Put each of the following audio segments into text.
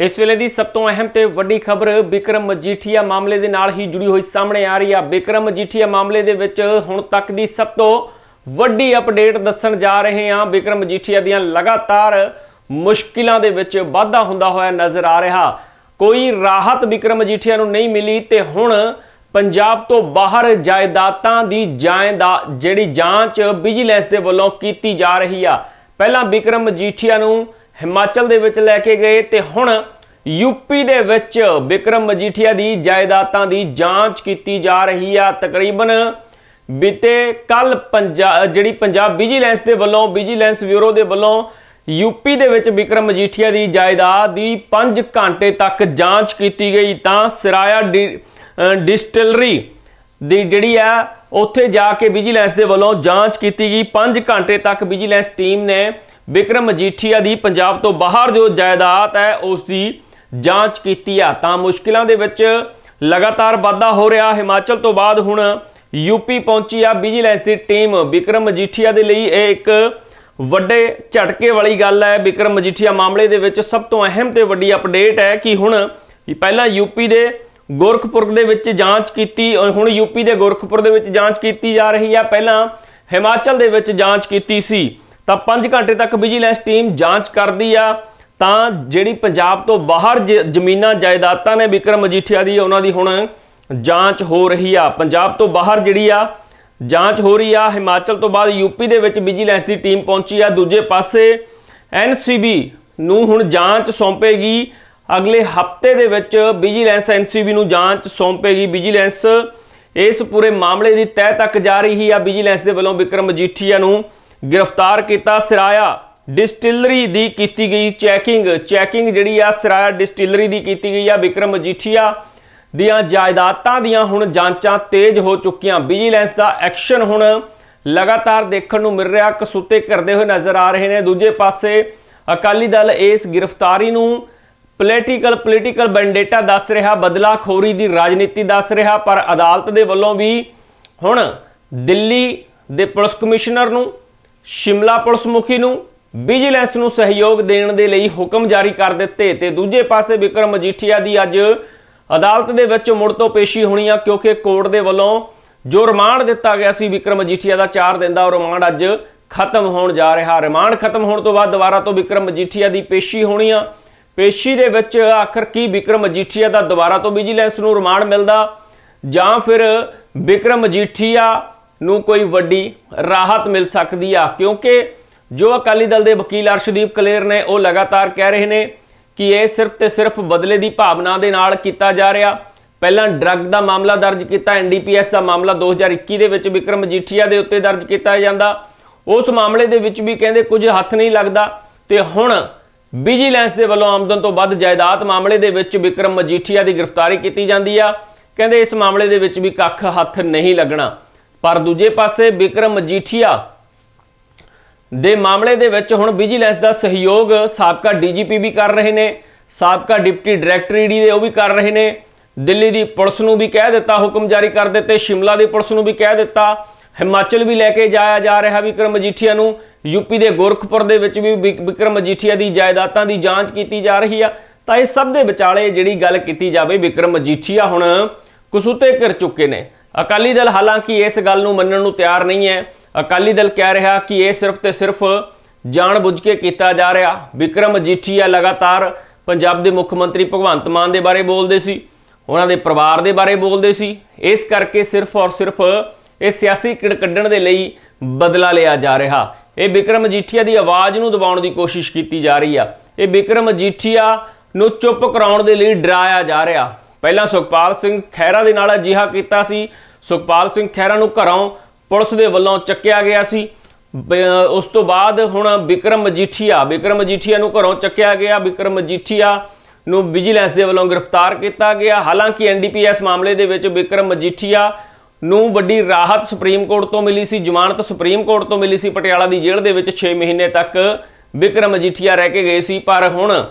ਇਸ ਵੇਲੇ ਦੀ ਸਭ ਤੋਂ ਅਹਿਮ ਤੇ ਵੱਡੀ ਖਬਰ ਬਿਕਰਮ ਮਜੀਠੀਆ ਮਾਮਲੇ ਦੇ ਨਾਲ ਹੀ ਜੁੜੀ ਹੋਈ ਸਾਹਮਣੇ ਆ ਰਹੀ ਆ। ਬਿਕਰਮ ਮਜੀਠੀਆ ਮਾਮਲੇ ਦੇ ਵਿੱਚ ਹੁਣ ਤੱਕ ਦੀ ਸਭ ਤੋਂ ਵੱਡੀ ਅਪਡੇਟ ਦੱਸਣ ਜਾ ਰਹੇ ਹਾਂ। ਬਿਕਰਮ ਮਜੀਠੀਆ ਦੀਆਂ ਲਗਾਤਾਰ ਮੁਸ਼ਕਿਲਾਂ ਦੇ ਵਿੱਚ ਵਾਧਾ ਹੁੰਦਾ ਹੋਇਆ ਨਜ਼ਰ ਆ ਰਿਹਾ। ਕੋਈ ਰਾਹਤ ਬਿਕਰਮ ਮਜੀਠੀਆ ਨੂੰ ਨਹੀਂ ਮਿਲੀ ਤੇ ਹੁਣ ਪੰਜਾਬ ਤੋਂ ਬਾਹਰ ਜਾਇਦਾਦਾਂ ਦੀ ਜਾਇਦਾ ਜਿਹੜੀ ਜਾਂਚ ਵਿਜੀਲੈਂਸ ਦੇ ਵੱਲੋਂ ਕੀਤੀ ਜਾ ਰਹੀ ਆ। ਪਹਿਲਾਂ ਬਿਕਰਮ ਮਜੀਠੀਆ ਨੂੰ ਹਿਮਾਚਲ ਦੇ ਵਿੱਚ ਲੈ ਕੇ ਗਏ ਤੇ ਹੁਣ ਯੂਪੀ ਦੇ ਵਿੱਚ ਵਿਕਰਮ ਮਜੀਠੀਆ ਦੀ ਜਾਇਦਾਦਾਂ ਦੀ ਜਾਂਚ ਕੀਤੀ ਜਾ ਰਹੀ ਆ। ਤਕਰੀਬਨ ਬੀਤੇ ਕੱਲ ਪੰਜਾਬ ਜਿਹੜੀ ਪੰਜਾਬ ਵਿਜੀਲੈਂਸ ਦੇ ਵੱਲੋਂ, ਵਿਜੀਲੈਂਸ ਬਿਊਰੋ ਦੇ ਵੱਲੋਂ ਯੂਪੀ ਦੇ ਵਿੱਚ ਵਿਕਰਮ ਮਜੀਠੀਆ ਦੀ ਜਾਇਦਾਦ ਦੀ 5 ਘੰਟੇ ਤੱਕ ਜਾਂਚ ਕੀਤੀ ਗਈ। ਤਾਂ ਸਰਾਇਆ ਡੀ- ਅਹ ਡਿਸਟਿਲਰੀ ਦੀ ਜਿਹੜੀ ਆ, ਉੱਥੇ ਜਾ ਕੇ ਵਿਜੀਲੈਂਸ ਦੇ ਵੱਲੋਂ ਜਾਂਚ ਕੀਤੀ ਗਈ। 5 ਘੰਟੇ ਤੱਕ ਵਿਜੀਲੈਂਸ ਟੀਮ ਨੇ ਵਿਕਰਮ ਮਜੀਠੀਆ ਦੀ ਪੰਜਾਬ ਤੋਂ ਬਾਹਰ ਜੋ ਜਾਇਦਾਦ ਹੈ, ਉਸ ਦੀ ਜਾਂਚ ਕੀਤੀ ਆ। ਤਾਂ ਮੁਸ਼ਕਿਲਾਂ ਦੇ ਵਿੱਚ ਲਗਾਤਾਰ ਵਾਧਾ ਹੋ ਰਿਹਾ। ਹਿਮਾਚਲ ਤੋਂ ਬਾਅਦ ਹੁਣ ਯੂਪੀ ਪਹੁੰਚੀ ਆ। ਵਿਜੀਲੈਂਸ ਦੀ ਟੀਮ ਵਿਕਰਮ ਮਜੀਠੀਆ ਦੇ ਲਈ ਇਹ ਇੱਕ ਵੱਡੇ ਝਟਕੇ ਵਾਲੀ ਗੱਲ ਹੈ। ਵਿਕਰਮ ਮਜੀਠੀਆ ਮਾਮਲੇ ਦੇ ਵਿੱਚ ਸਭ ਤੋਂ ਅਹਿਮ ਤੇ ਵੱਡੀ ਅਪਡੇਟ ਹੈ ਕਿ ਹੁਣ ਪਹਿਲਾਂ ਯੂਪੀ ਦੇ ਗੋਰਖਪੁਰ ਦੇ ਵਿੱਚ ਜਾਂਚ ਕੀਤੀ ਔਰ ਹੁਣ ਯੂਪੀ ਦੇ ਗੋਰਖਪੁਰ ਦੇ ਵਿੱਚ ਜਾਂਚ ਕੀਤੀ ਜਾ ਰਹੀ ਹੈ ਪਹਿਲਾਂ ਹਿਮਾਚਲ ਦੇ ਵਿੱਚ ਜਾਂਚ ਕੀਤੀ ਸੀ। ਤਾਂ 5 ਘੰਟੇ ਤੱਕ ਵਿਜੀਲੈਂਸ ਟੀਮ ਜਾਂਚ ਕਰਦੀ ਆ। ਤਾਂ ਜਿਹੜੀ ਪੰਜਾਬ ਤੋਂ ਬਾਹਰ ਜ- ਜ਼ਮੀਨਾਂ, ਜਾਇਦਾਦਾਂ ਨੇ ਵਿਕਰਮ ਮਜੀਠੀਆ ਦੀ, ਉਹਨਾਂ ਦੀ ਹੁਣ ਜਾਂਚ ਹੋ ਰਹੀ ਆ। ਪੰਜਾਬ ਤੋਂ ਬਾਹਰ ਜਿਹੜੀ ਆ, ਜਾਂਚ ਹੋ ਰਹੀ ਆ। ਹਿਮਾਚਲ ਤੋਂ ਬਾਅਦ ਯੂਪੀ ਦੇ ਵਿੱਚ ਵਿਜੀਲੈਂਸ ਦੀ ਟੀਮ ਪਹੁੰਚੀ ਆ। ਦੂਜੇ ਪਾਸੇ ਐਨਸੀਬੀ ਨੂੰ ਹੁਣ ਜਾਂਚ ਸੌਂਪੇਗੀ। ਅਗਲੇ ਹਫ਼ਤੇ ਦੇ ਵਿੱਚ ਵਿਜੀਲੈਂਸ ਐਨਸੀਬੀ ਨੂੰ ਜਾਂਚ ਸੌਂਪੇਗੀ। ਵਿਜੀਲੈਂਸ ਇਸ ਪੂਰੇ ਮਾਮਲੇ ਦੀ ਤਹਿ ਤੱਕ ਜਾ ਰਹੀ ਆ। ਵਿਜੀਲੈਂਸ ਦੇ ਵੱਲੋਂ ਵਿਕਰਮ ਮਜੀਠੀਆ ਨੂੰ ਗ੍ਰਿਫਤਾਰ ਕੀਤਾ ਸਿਰਾਇਆ ਡਿਸਟਿਲਰੀ ਦੀ ਕੀਤੀ ਗਈ ਚੈਕਿੰਗ। ਚੈਕਿੰਗ ਜਿਹੜੀ ਆ ਸਿਰਾਇਆ ਡਿਸਟਿਲਰੀ ਦੀ ਕੀਤੀ ਗਈ ਆ ਵਿਕਰਮ ਮਜੀਠੀਆ ਦੀਆਂ ਜਾਇਦਾਦਾਂ ਦੀਆਂ ਹੁਣ ਜਾਂਚਾਂ ਤੇਜ਼ ਹੋ ਚੁੱਕੀਆਂ। ਵਿਜੀਲੈਂਸ ਦਾ ਐਕਸ਼ਨ ਹੁਣ ਲਗਾਤਾਰ ਦੇਖਣ ਨੂੰ ਮਿਲ ਰਿਹਾ, ਕਸੂਤੇ ਕਰਦੇ ਹੋਏ ਨਜ਼ਰ ਆ ਰਹੇ ਨੇ। ਦੂਜੇ ਪਾਸੇ ਅਕਾਲੀ ਦਲ ਇਸ ਗ੍ਰਿਫਤਾਰੀ ਨੂੰ ਪੋਲੀਟੀਕਲ ਪੋਲੀਟੀਕਲ ਬੈਂਡੇਟਾ ਦੱਸ ਰਿਹਾ, ਬਦਲਾਖੋਰੀ ਦੀ ਰਾਜਨੀਤੀ ਦੱਸ ਰਿਹਾ, ਪਰ ਅਦਾਲਤ ਦੇ ਵੱਲੋਂ ਵੀ ਹੁਣ ਦਿੱਲੀ ਦੇ ਪੁਲਿਸ ਕਮਿਸ਼ਨਰ ਨੂੰ ਸ਼ਿਮਲਾ ਪੁਲਿਸ ਮੁਖੀ ਨੂੰ ਵਿਜੀਲੈਂਸ ਨੂੰ ਸਹਿਯੋਗ ਦੇਣ ਦੇ ਲਈ ਹੁਕਮ ਜਾਰੀ ਕਰ ਦਿੱਤੇ ਤੇ ਦੂਜੇ ਪਾਸੇ ਵਿਕਰਮ ਮਜੀਠੀਆ ਦੀ ਅੱਜ ਅਦਾਲਤ ਦੇ ਵਿੱਚ ਮੁੜ ਤੋਂ ਪੇਸ਼ੀ ਹੋਣੀ ਆ ਕਿਉਂਕਿ ਕੋਰਟ ਦੇ ਵੱਲੋਂ ਜੋ ਰਿਮਾਂਡ ਦਿੱਤਾ ਗਿਆ ਸੀ ਵਿਕਰਮ ਮਜੀਠੀਆ ਦਾ 4 ਦਿਨ ਦਾ, ਉਹ ਰਿਮਾਂਡ ਅੱਜ ਖਤਮ ਹੋਣ ਜਾ ਰਿਹਾ। ਰਿਮਾਂਡ ਖਤਮ ਹੋਣ ਤੋਂ ਬਾਅਦ ਦੁਬਾਰਾ ਤੋਂ ਵਿਕਰਮ ਮਜੀਠੀਆ ਦੀ ਪੇਸ਼ੀ ਹੋਣੀ ਆ ਪੇਸ਼ੀ ਦੇ ਵਿੱਚ ਆਖਰ ਕੀ ਵਿਕਰਮ ਮਜੀਠੀਆ ਦਾ ਦੁਬਾਰਾ ਤੋਂ ਵਿਜੀਲੈਂਸ ਨੂੰ ਰਿਮਾਂਡ ਮਿਲਦਾ ਜਾਂ ਫਿਰ ਵਿਕਰਮ ਮਜੀਠੀਆ ਨੂੰ ਕੋਈ ਵੱਡੀ ਰਾਹਤ ਮਿਲ ਸਕਦੀ ਆ। ਕਿਉਂਕਿ ਜੋ ਅਕਾਲੀ ਦਲ ਦੇ ਵਕੀਲ ਅਰਸ਼ਦੀਪ ਕਲੇਰ ਨੇ ਉਹ ਲਗਾਤਾਰ ਕਹਿ ਰਹੇ ਨੇ ਕਿ ਇਹ ਸਿਰਫ ਤੇ ਸਿਰਫ ਬਦਲੇ ਦੀ ਭਾਵਨਾ ਦੇ ਨਾਲ ਕੀਤਾ ਜਾ ਰਿਹਾ। ਪਹਿਲਾਂ ਡਰੱਗ ਦਾ ਮਾਮਲਾ ਦਰਜ ਕੀਤਾ ਐਨਡੀਪੀਐਸ ਦਾ ਮਾਮਲਾ 2021 ਦੇ ਵਿੱਚ ਵਿਕਰਮ ਮਜੀਠੀਆ ਦੇ ਉੱਤੇ ਦਰਜ ਕੀਤਾ ਜਾਂਦਾ। ਉਸ ਮਾਮਲੇ ਦੇ ਵਿੱਚ ਵੀ ਕਹਿੰਦੇ ਕੁਝ ਹੱਥ ਨਹੀਂ ਲੱਗਦਾ ਤੇ ਹੁਣ ਵਿਜੀਲੈਂਸ ਦੇ ਵੱਲੋਂ ਆਮਦਨ ਤੋਂ ਵੱਧ ਜਾਇਦਾਦ ਮਾਮਲੇ ਦੇ ਵਿੱਚ ਵਿਕਰਮ ਮਜੀਠੀਆ ਦੀ ਗ੍ਰਿਫਤਾਰੀ ਕੀਤੀ ਜਾਂਦੀ ਆ। ਕਹਿੰਦੇ ਇਸ ਮਾਮਲੇ ਦੇ ਵਿੱਚ ਵੀ ਕੱਖ ਹੱਥ ਨਹੀਂ ਲੱਗਣਾ। ਪਰ ਦੂਜੇ ਪਾਸੇ ਵਿਕਰਮ ਮਜੀਠੀਆ ਦੇ ਮਾਮਲੇ ਦੇ ਵਿੱਚ ਹੁਣ ਵਿਜੀਲੈਂਸ ਦਾ ਸਹਿਯੋਗ ਸਾਬਕਾ ਡੀਜੀਪੀ ਵੀ ਕਰ ਰਹੇ ਨੇ, ਸਾਬਕਾ ਡਿਪਟੀ ਡਾਇਰੈਕਟਰ ਈਡੀ ਦੇ ਉਹ ਵੀ ਕਰ ਰਹੇ ਨੇ, ਦਿੱਲੀ ਦੀ ਪੁਲਿਸ ਨੂੰ ਵੀ ਕਹਿ ਦਿੱਤਾ, ਹੁਕਮ ਜਾਰੀ ਕਰ ਦਿੱਤੇ, ਸ਼ਿਮਲਾ ਦੀ ਪੁਲਿਸ ਨੂੰ ਵੀ ਕਹਿ ਦਿੱਤਾ, ਹਿਮਾਚਲ ਵੀ ਲੈ ਕੇ ਜਾਇਆ ਜਾ ਰਿਹਾ ਵਿਕਰਮ ਮਜੀਠੀਆ ਨੂੰ, ਯੂਪੀ ਦੇ ਗੋਰਖਪੁਰ ਦੇ ਵਿੱਚ ਵੀ ਵਿਕ- ਵਿਕਰਮ ਮਜੀਠੀਆ ਦੀ ਜਾਇਦਾਦਾਂ ਦੀ ਜਾਂਚ ਕੀਤੀ ਜਾ ਰਹੀ ਆ, ਤਾਂ ਇਹ ਸਭ ਦੇ ਵਿਚਾਲੇ ਜਿਹੜੀ ਗੱਲ ਕੀਤੀ ਜਾਵੇ, ਵਿਕਰਮ ਮਜੀਠੀਆ ਹੁਣ ਕਸੂਤੇ ਕਰ ਚੁੱਕੇ ਨੇ। ਅਕਾਲੀ ਦਲ ਹਾਲਾਂਕਿ ਇਸ ਗੱਲ ਨੂੰ ਮੰਨਣ ਨੂੰ ਤਿਆਰ ਨਹੀਂ ਹੈ। ਅਕਾਲੀ ਦਲ ਕਹਿ ਰਿਹਾ ਕਿ ਇਹ ਸਿਰਫ ਤੇ ਸਿਰਫ ਜਾਣਬੁੱਝ ਕੇ ਕੀਤਾ ਜਾ ਰਿਹਾ। ਵਿਕਰਮ ਮਜੀਠੀਆ ਲਗਾਤਾਰ ਪੰਜਾਬ ਦੇ ਮੁੱਖ ਮੰਤਰੀ ਭਗਵੰਤ ਮਾਨ ਦੇ ਬਾਰੇ ਬੋਲਦੇ ਸੀ, ਉਹਨਾਂ ਦੇ ਪਰਿਵਾਰ ਦੇ ਬਾਰੇ ਬੋਲਦੇ ਸੀ। ਇਸ ਕਰਕੇ ਸਿਰਫ ਔਰ ਸਿਰਫ ਇਹ ਸਿਆਸੀ ਕਿੜ ਕੱਢਣ ਦੇ ਲਈ ਬਦਲਾ ਲਿਆ ਜਾ ਰਿਹਾ। ਇਹ ਵਿਕਰਮ ਮਜੀਠੀਆ ਦੀ ਆਵਾਜ਼ ਨੂੰ ਦਬਾਉਣ ਦੀ ਕੋਸ਼ਿਸ਼ ਕੀਤੀ ਜਾ ਰਹੀ ਆ। ਇਹ ਵਿਕਰਮ ਮਜੀਠੀਆ ਨੂੰ ਚੁੱਪ ਕਰਾਉਣ ਦੇ ਲਈ ਡਰਾਇਆ ਜਾ ਰਿਹਾ। ਪਹਿਲਾਂ ਸੁਖਪਾਲ ਸਿੰਘ ਖਹਿਰਾ ਦੇ ਨਾਲ ਅਜਿਹਾ ਕੀਤਾ ਸੀ। ਸੁਖਪਾਲ ਸਿੰਘ ਖਹਿਰਾ ਨੂੰ ਘਰੋਂ ਪੁਲਿਸ ਦੇ ਵੱਲੋਂ ਚੱਕਿਆ ਗਿਆ ਸੀ। ਬ- ਉਸ ਤੋਂ ਬਾਅਦ ਹੁਣ ਵਿਕਰਮ ਮਜੀਠੀਆ ਵਿਕਰਮ ਮਜੀਠੀਆ ਨੂੰ ਘਰੋਂ ਚੱਕਿਆ ਗਿਆ। ਵਿਕਰਮ ਮਜੀਠੀਆ ਨੂੰ ਵਿਜੀਲੈਂਸ ਦੇ ਵੱਲੋਂ ਗ੍ਰਿਫਤਾਰ ਕੀਤਾ ਗਿਆ। ਹਾਲਾਂਕਿ ਐਨਡੀਪੀਐਸ ਮਾਮਲੇ ਦੇ ਵਿੱਚ ਵਿਕਰਮ ਮਜੀਠੀਆ ਨੂੰ ਵੱਡੀ ਰਾਹਤ ਸੁਪਰੀਮ ਕੋਰਟ ਤੋਂ ਮਿਲੀ ਸੀ, ਜ਼ਮਾਨਤ ਸੁਪਰੀਮ ਕੋਰਟ ਤੋਂ ਮਿਲੀ ਸੀ। ਪਟਿਆਲਾ ਦੀ ਜੇਲ੍ਹ ਦੇ ਵਿੱਚ 6 ਮਹੀਨੇ ਤੱਕ ਵਿਕਰਮ ਮਜੀਠੀਆ ਰਹਿ ਕੇ ਗਏ ਸੀ। ਪਰ ਹੁਣ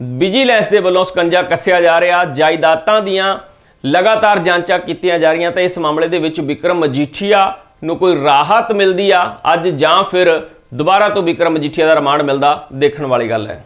ਵਿਜੀਲੈਂਸ ਦੇ ਵੱਲੋਂ ਸਕੰਜਾ ਕੱਸਿਆ ਜਾ ਰਿਹਾ। ਜਾਇਦਾਦਾਂ ਦੀਆਂ ਲਗਾਤਾਰ ਜਾਂਚਾਂ ਕੀਤੀਆਂ ਜਾ ਰਹੀਆਂ ਤਾਂ ਇਸ ਮਾਮਲੇ ਦੇ ਵਿੱਚ ਵਿਕਰਮ ਮਜੀਠੀਆ ਨੂੰ ਕੋਈ ਰਾਹਤ ਮਿਲਦੀ ਆ। ਅੱਜ ਜਾਂ ਫਿਰ ਦੁਬਾਰਾ ਤੋਂ ਵਿਕਰਮ ਮਜੀਠੀਆ ਦਾ ਰਿਮਾਂਡ ਮਿਲਦਾ ਦੇਖਣ ਵਾਲੀ ਗੱਲ ਹੈ।